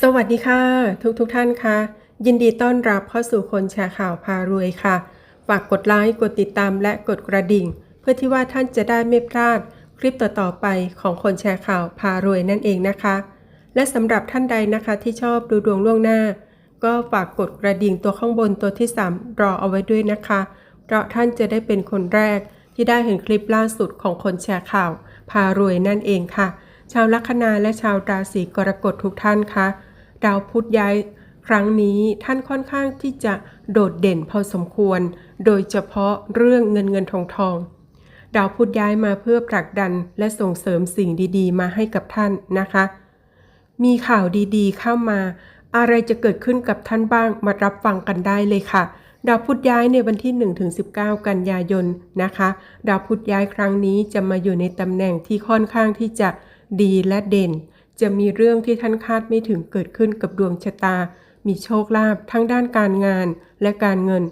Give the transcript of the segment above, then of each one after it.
สวัสดีค่ะ ทุกทุกท่านค่ะ ยินดีต้อนรับเข้าสู่คนแชร์ข่าวพารวยค่ะ ฝากกดไลค์กดติดตามและกดกระดิ่ง เพื่อที่ว่าท่านจะได้ไม่พลาดคลิปต่อๆไปของคนแชร์ข่าวพารวยนั่นเองนะคะ และสำหรับท่านใดนะคะที่ชอบดูดวงล่วงหน้า ก็ฝากกดกระดิ่งตัวข้างบนตัวที่ 3 รอเอาไว้ด้วยนะคะ เพราะท่านจะได้เป็นคนแรกที่ได้เห็นคลิปล่าสุดของคนแชร์ข่าวพารวยนั่นเองค่ะ ชาวลัคนาและชาวราศีกรกฎทุกท่านคะดาวพุธย้ายครั้งนี้ท่านค่อนข้างที่จะโดดเด่นพอสมควร โดยเฉพาะเรื่องเงินเงินทองทอง ดาวพุธย้ายมาเพื่อผลักดันและส่งเสริมสิ่งดีๆ มาให้กับท่านนะคะ มีข่าวดีๆ เข้ามา อะไรจะเกิดขึ้นกับท่านบ้างมารับฟังกันได้เลยค่ะ ดาวพุธย้ายในวันที่ 1-19 กันยายนนะคะ ดาวพุธย้ายครั้งนี้จะมาอยู่ในตำแหน่งที่ค่อนข้างที่จะ ดีและเด่น จะมีเรื่องที่ท่านคาดไม่ถึงเกิดขึ้นกับดวงชะตา มีโชคลาภทั้งด้านการงานและการเงิน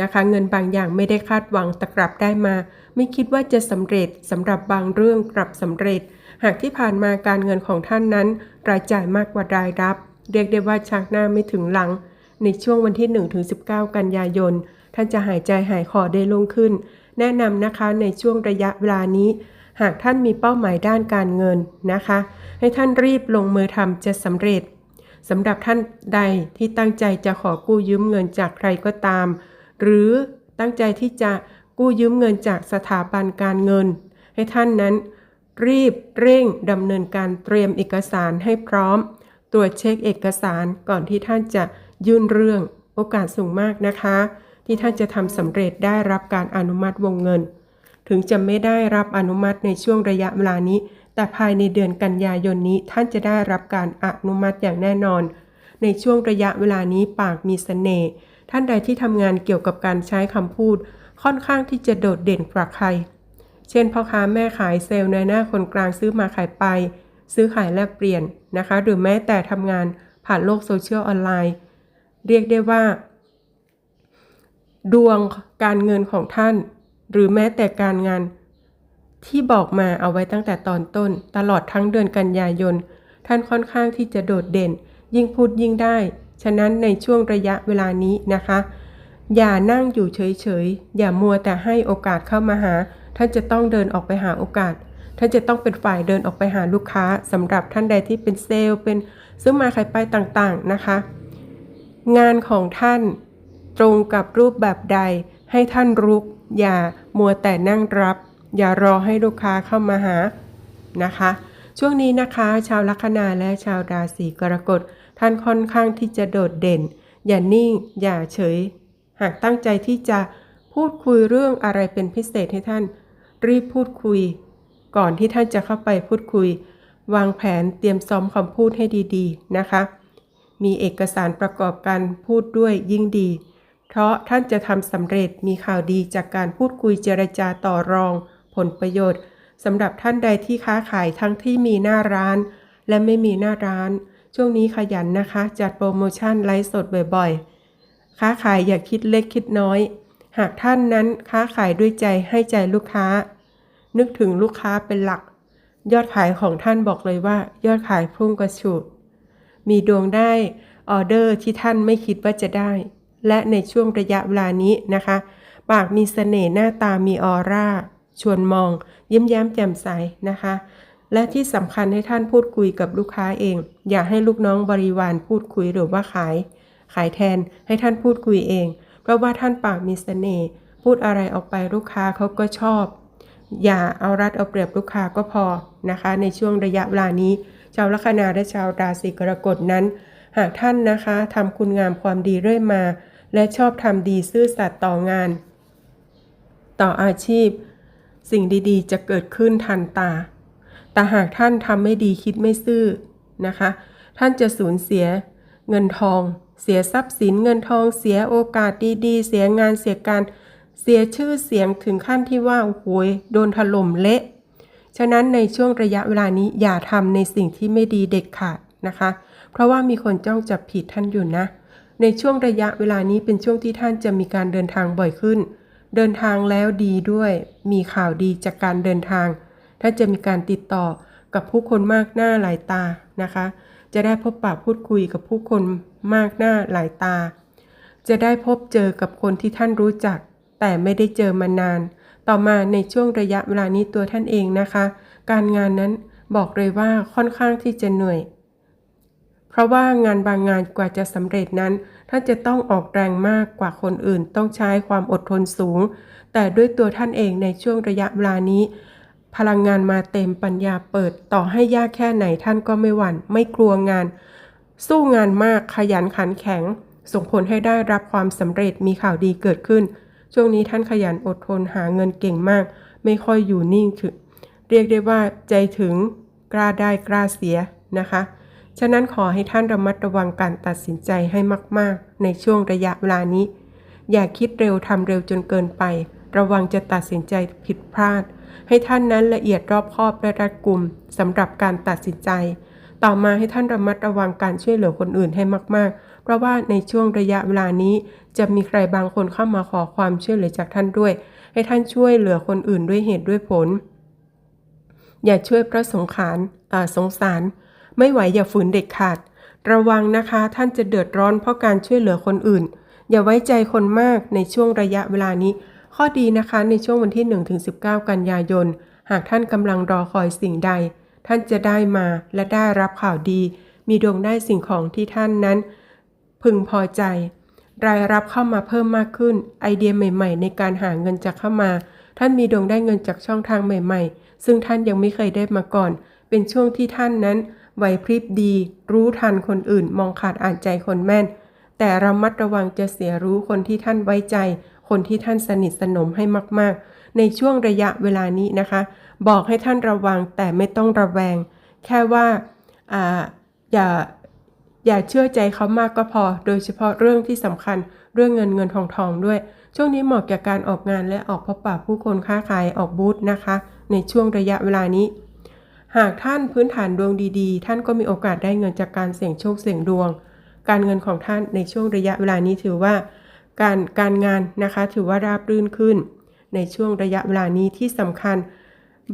นะคะ เงินบางอย่างไม่ได้คาดหวังแต่กลับได้มา ไม่คิดว่าจะสำเร็จสำหรับบางเรื่องกลับสำเร็จ หากที่ผ่านมาการเงินของท่านนั้น รายจ่ายมากกว่ารายรับ เรียกได้ว่าชักหน้าไม่ถึงหลัง ในช่วงวันที่ 1-19 กันยายน ท่านจะหายใจหายคอได้ลงขึ้น แนะนำนะคะในช่วงระยะเวลานี้ หากท่านมีเป้าหมายด้านการเงินนะคะ ให้ท่านรีบลงมือทำจะสำเร็จสำหรับท่านใดที่ตั้งใจจะขอกู้ยืมเงินจากใครก็ตาม หรือตั้งใจที่จะกู้ยืมเงินจากสถาบันการเงิน ให้ท่านนั้น รีบเร่งดำเนินการเตรียมเอกสารให้พร้อม ตรวจเช็คเอกสารก่อนที่ท่านจะยื่นเรื่องโอกาสสูงมากนะคะ ที่ท่านจะทำสำเร็จได้รับการอนุมัติวงเงิน ถึงจะไม่ได้รับอนุมัติในช่วงระยะเวลานี้ แต่ภายในเดือนกันยายนนี้ท่านจะได้รับการอนุมัติอย่างแน่นอน ในช่วงระยะเวลานี้ปากมีเสน่ห์ท่านใดที่ทำงานเกี่ยวกับการใช้คำพูด ค่อนข้างที่จะโดดเด่นกว่าใคร เช่นพ่อค้าแม่ขายเซลล์ในหน้าคนกลางซื้อมาขายไป ซื้อขายแลกเปลี่ยนนะคะ หรือแม้แต่ทำงานผ่านโลกโซเชียลออนไลน์ เรียกได้ว่า ดวงการเงินของท่าน หรือแม้แต่การงาน ที่บอกมาเอาไว้ตั้งแต่ตอนต้น ตลอดทั้งเดือนกันยายน ท่านค่อนข้างที่จะโดดเด่น ยิ่งพูดยิ่งได้ ฉะนั้นในช่วงระยะเวลานี้นะคะ อย่านั่งอยู่เฉยๆ อย่ามัวแต่ให้โอกาสเข้ามาหา ท่านจะต้องเดินออกไปหาโอกาส ท่านจะต้องเป็นฝ่ายเดินออกไปหาลูกค้าสำหรับท่านใดที่เป็นเซลล์ เป็นซื้อมาขายไปต่างๆนะคะ งานของท่านตรงกับรูปแบบใดให้ท่านรุก อย่ามัวแต่นั่งรับ อย่ารอให้ลูกค้าเข้ามาหานะคะ ช่วงนี้นะคะ ชาวลัคนาและชาวราศีกรกฎท่านค่อนข้างที่จะโดดเด่น อย่านิ่ง อย่าเฉย หากตั้งใจที่จะพูดคุยเรื่องอะไรเป็นพิเศษให้ท่าน รีบพูดคุย ก่อนที่ท่านจะเข้าไปพูดคุย วางแผนเตรียมซ้อมคำพูดให้ดีๆนะคะ มีเอกสารประกอบการพูดด้วยยิ่งดี เพราะท่านจะทำสำเร็จมีข่าวดีจากการพูดคุยเจรจาต่อรอง ผลประโยชน์สำหรับท่านใดที่ค้าขายทั้งที่มีหน้าร้าน และไม่มีหน้าร้าน ช่วงนี้ขยันนะคะ จัดโปรโมชั่นไลฟ์สดบ่อยๆ ค้าขายอย่าคิดเล็กคิดน้อย หากท่านนั้นค้าขายด้วยใจให้ใจลูกค้า นึกถึงลูกค้าเป็นหลัก ยอดขายของท่านบอกเลยว่า ยอดขายพุ่งกระฉูดมีดวงได้ออเดอร์ที่ท่านไม่คิดว่าจะได้ และในช่วงระยะเวลานี้นะคะ ปากมีเสน่ห์หน้าตามีออร่า ชวนมอง ยิ้มแย้มแจ่มใสนะคะ และที่สำคัญให้ท่านพูดคุยกับลูกค้าเอง อย่าให้ลูกน้องบริวารพูดคุยหรือว่าขาย ขายแทนให้ท่านพูดคุยเอง เพราะว่าท่านปากมีเสน่ห์พูดอะไรออกไปลูกค้าเขาก็ชอบ อย่าเอารัดเอาเปรียบลูกค้าก็พอนะคะ ในช่วงระยะเวลานี้ชาวลัคนาและชาวราศีกรกฎนั้น หากท่านนะคะทำคุณงามความดีเรื่อยมา และชอบทำดีซื่อสัตย์ต่องาน ต่ออาชีพ สิ่งดีๆ จะเกิดขึ้นทันตา แต่หากท่านทำไม่ดีคิดไม่ซื่อนะคะ ท่านจะสูญเสียเงินทอง เสียทรัพย์สินเงินทอง เสียโอกาสดีๆ เสียงานเสียการเสียชื่อเสียงถึงขั้นที่ว่าโอ้โหยโดนถล่มเละ ฉะนั้นในช่วงระยะเวลานี้อย่าทำในสิ่งที่ไม่ดีเด็ดขาด นะคะ เพราะว่ามีคนจ้องจับผิดท่านอยู่นะ ในช่วงระยะเวลานี้เป็นช่วงที่ท่านจะมีการเดินทางบ่อยขึ้น เดินทางแล้วดีด้วย มีข่าวดีจากการเดินทาง ท่านจะมีการติดต่อกับผู้คนมากหน้าหลายตานะคะ จะได้พบปะพูดคุยกับผู้คนมากหน้าหลายตา จะได้พบเจอกับคนที่ท่านรู้จัก แต่ไม่ได้เจอมานาน ต่อมาในช่วงระยะเวลานี้ตัวท่านเองนะคะ การงานนั้นบอกเลยว่าค่อนข้างที่จะเหนื่อย เพราะว่างานบางงานกว่าจะสำเร็จนั้น ท่านจะต้องออกแรงมากกว่าคนอื่น ต้องใช้ความอดทนสูง แต่ด้วยตัวท่านเองในช่วงระยะเวลานี้ พลังงานมาเต็มปัญญาเปิด ต่อให้ยากแค่ไหนท่านก็ไม่หวัน่น ไม่กลัวงาน สู้งานมากขยันขันแข็ง ส่งผลให้ได้รับความสำเร็จมีข่าวดีเกิดขึ้น ช่วงนี้ท่านขยันอดทนหาเงินเก่งมาก ไม่ค่อยอยู่นิ่งถึงเรียกได้ว่าใจถึงกล้าได้กล้าเสียนะคะ ฉะนั้นขอให้ท่านระมัดระวังการตัดสินใจให้มาก ๆ ในช่วงระยะเวลานี้ อย่าคิดเร็วทำเร็วจนเกินไป ระวังจะตัดสินใจผิดพลาด ให้ท่านนั้นละเอียดรอบคอบและรัดกุมสำหรับการตัดสินใจ ต่อมาให้ท่านระมัดระวังการช่วยเหลือคนอื่นให้มาก ๆ เพราะว่าในช่วงระยะเวลานี้ จะมีใครบางคนเข้ามาขอความช่วยเหลือจากท่านด้วย ให้ท่านช่วยเหลือคนอื่นด้วยเหตุด้วยผล อย่าช่วยพระสงขารสงสาร ไม่ไหวอย่าฝืนเด็กขาด ระวังนะคะท่านจะเดือดร้อนเพราะการช่วยเหลือคนอื่น อย่าไว้ใจคนมากในช่วงระยะเวลานี้ ข้อดีนะคะในช่วงวันที่ 1-19 กันยายน หากท่านกำลังรอคอยสิ่งใด ท่านจะได้มาและได้รับข่าวดี มีดวงได้สิ่งของที่ท่านนั้น พึงพอใจรายรับเข้ามาเพิ่มมากขึ้น ไอเดียใหม่ๆ ในการหาเงินจะเข้ามา ท่านมีดวงได้เงินจากช่องทางใหม่ ๆ ซึ่งท่านยังไม่เคยได้มาก่อน เป็นช่วงที่ท่านนั้น ไหวพริบดี รู้ทันคนอื่น มองขาดอ่านใจคนแม่น แต่ระมัดระวังจะเสียรู้คนที่ท่านไว้ใจ คนที่ท่านสนิทสนมให้มากๆ ในช่วงระยะเวลานี้นะคะ บอกให้ท่านระวังแต่ไม่ต้องระแวง แค่ว่าอ่าอย่าอย่าเชื่อใจเขามากก็พอ โดยเฉพาะเรื่องที่สำคัญเรื่องเงินเงินทองทองด้วย ช่วงนี้เหมาะแก่การออกงานและออกพบปะผู้คนค้าขายออกบูธนะคะ ในช่วงระยะเวลานี้ หากท่านพื้นฐานดวงดี ๆ ท่านก็มีโอกาสได้เงินจากการเสี่ยงโชคเสี่ยงดวง การเงินของท่านในช่วงระยะเวลานี้ถือว่า การการงานนะคะถือว่าราบรื่นขึ้น ในช่วงระยะเวลานี้ที่สำคัญ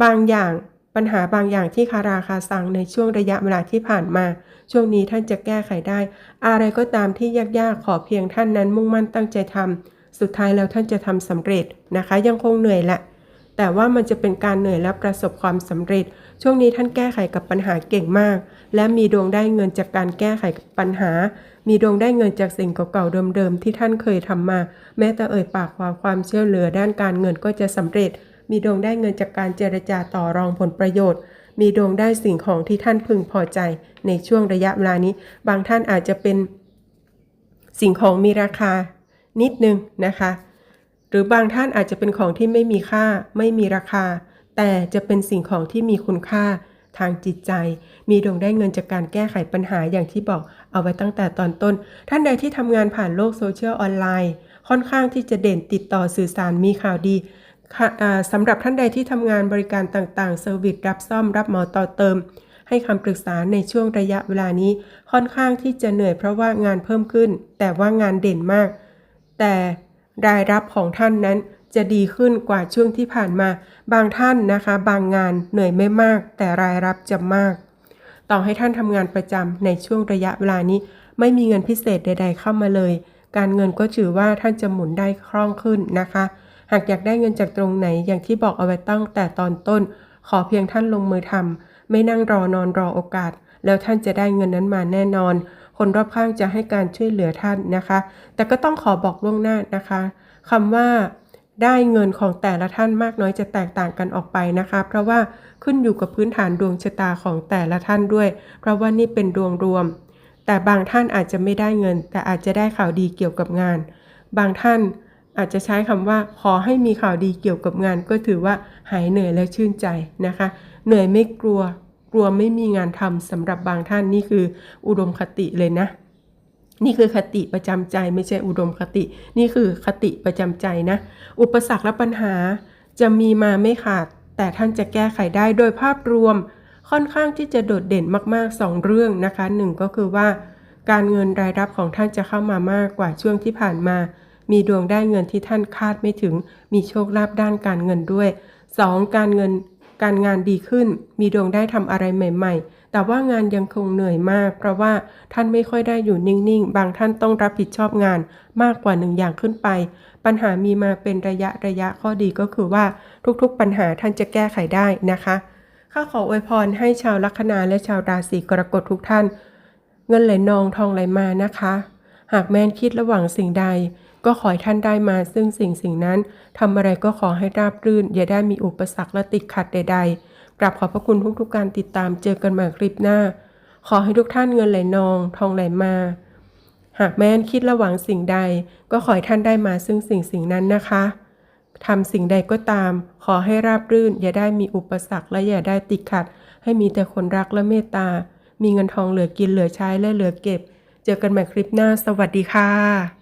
บางอย่างปัญหาบางอย่างที่คาราคาซังในช่วงระยะเวลาที่ผ่านมา ช่วงนี้ท่านจะแก้ไขได้ อะไรก็ตามที่ยากๆขอเพียงท่านนั้นมุ่งมั่นตั้งใจทำสุดท้ายแล้วท่านจะทำสำเร็จนะคะ ยังคงเหนื่อยแหละ แต่ว่ามันจะเป็นการเหนื่อยและประสบความสำเร็จ ช่วงนี้ท่านแก้ไขกับปัญหาเก่งมาก และมีดวงได้เงินจากการแก้ไขปัญหา มีดวงได้เงินจากสิ่งเก่าๆเดิมๆที่ท่านเคยทำมา แม้แต่เอ่ยปากขอความเชื่อเหลือด้านการเงินก็จะสำเร็จ มีดวงได้เงินจากการเจรจาต่อรองผลประโยชน์ มีดวงได้สิ่งของที่ท่านพึงพอใจ ในช่วงระยะเวลานี้ บางท่านอาจจะเป็นสิ่งของมีราคา นิดนึงนะคะ หรือบางท่านอาจจะเป็นของที่ไม่มีค่า ไม่มีราคา แต่จะเป็นสิ่งของที่มีคุณค่าทางจิตใจ มีดวงได้เงินจากการแก้ไขปัญหาอย่างที่บอกเอาไว้ตั้งแต่ตอนต้น ท่านใดที่ทำงานผ่านโลกโซเชียลออนไลน์ ค่อนข้างที่จะเด่นติดต่อสื่อสารมีข่าวดีสำหรับท่านใดที่ทำงานบริการต่างๆเซอร์วิสรับซ่อมรับเหมาต่อเติม ให้คำปรึกษาในช่วงระยะเวลานี้ค่อนข้างที่จะเหนื่อยเพราะว่างานเพิ่มขึ้น แต่ว่างานเด่นมาก แต่รายรับของท่านนั้น จะดีขึ้นกว่าช่วงที่ผ่านมา บางท่านนะคะ บางงานเหนื่อยไม่มาก แต่รายรับจะมาก ต่อให้ท่านทำงานประจำในช่วงระยะเวลานี้ ไม่มีเงินพิเศษใด ๆ เข้ามาเลย การเงินก็ถือว่าท่านจะหมุนได้คล่องขึ้นนะคะ หากอยากได้เงินจากตรงไหนอย่างที่บอกเอาไว้ตั้งแต่ตอนต้น ขอเพียงท่านลงมือทำไม่นั่งรอนอนรอโอกาส แล้วท่านจะได้เงินนั้นมาแน่นอน คนรอบข้างจะให้การช่วยเหลือท่านนะคะ แต่ก็ต้องขอบอกล่วงหน้านะคะคำว่า ได้เงินของแต่ละท่านมากน้อยจะแตกต่างกันออกไปนะคะ เพราะว่าขึ้นอยู่กับพื้นฐานดวงชะตาของแต่ละท่านด้วย เพราะว่านี่เป็นดวงรวม แต่บางท่านอาจจะไม่ได้เงิน แต่อาจจะได้ข่าวดีเกี่ยวกับงาน บางท่านอาจจะใช้คำว่าขอให้มีข่าวดีเกี่ยวกับงาน ก็ถือว่าหายเหนื่อยและชื่นใจนะคะ เหนื่อยไม่กลัว กลัวไม่มีงานทำสำหรับบางท่านนี่คือ อุดมคติเลยนะ นี่คือคติประจำใจไม่ใช่อุดมคติ นี่คือคติประจำใจนะ อุปสรรคและปัญหาจะมีมาไม่ขาด แต่ท่านจะแก้ไขได้โดยภาพรวม ค่อนข้างที่จะโดดเด่นมากๆ 2 เรื่องนะคะหนึ่งก็คือว่า การเงินรายรับของท่านจะเข้ามามากกว่าช่วงที่ผ่านมา มีดวงได้เงินที่ท่านคาดไม่ถึง มีโชคลาภด้านการเงินด้วย 2. การเงินการงานดีขึ้น มีดวงได้ทำอะไรใหม่ ๆ แต่ว่างานยังคงเหนื่อยมาก เพราะว่าท่านไม่ค่อยได้อยู่นิ่งๆ บางท่านต้องรับผิดชอบงานมากกว่าหนึ่งอย่างขึ้นไป ปัญหามีมาเป็นระยะระยะข้อดีก็คือว่าทุกๆปัญหาท่านจะแก้ไขได้นะคะข้าขออวยพรให้ชาวลัคนาและชาวราศีกรกฎทุกท่าน เงินไหลนองทองไหลมานะคะ หากแม่นคิดระหว่างสิ่งใด ก็ขอให้ท่านได้มาซึ่งสิ่งสิ่งนั้นทำอะไรก็ขอให้ราบรื่น อย่าได้มีอุปสรรคและติดขัดใด ๆ กราบขอบพระคุณทุกๆการติดตามเจอกันใหม่คลิปหน้า ขอให้ทุกท่านเงินไหลนอง ทองไหลมา หากแม่นคิดระหว่างสิ่งใด ก็ขอให้ท่านได้มาซึ่งสิ่งสิ่งนั้นนะคะทำสิ่งใดก็ตาม ขอให้ราบรื่น อย่าได้มีอุปสรรคและอย่าได้ติดขัด ให้มีแต่คนรักและเมตตา มีเงินทองเหลือกินเหลือใช้และเหลือเก็บ เจอกันใหม่คลิปหน้า สวัสดีค่ะ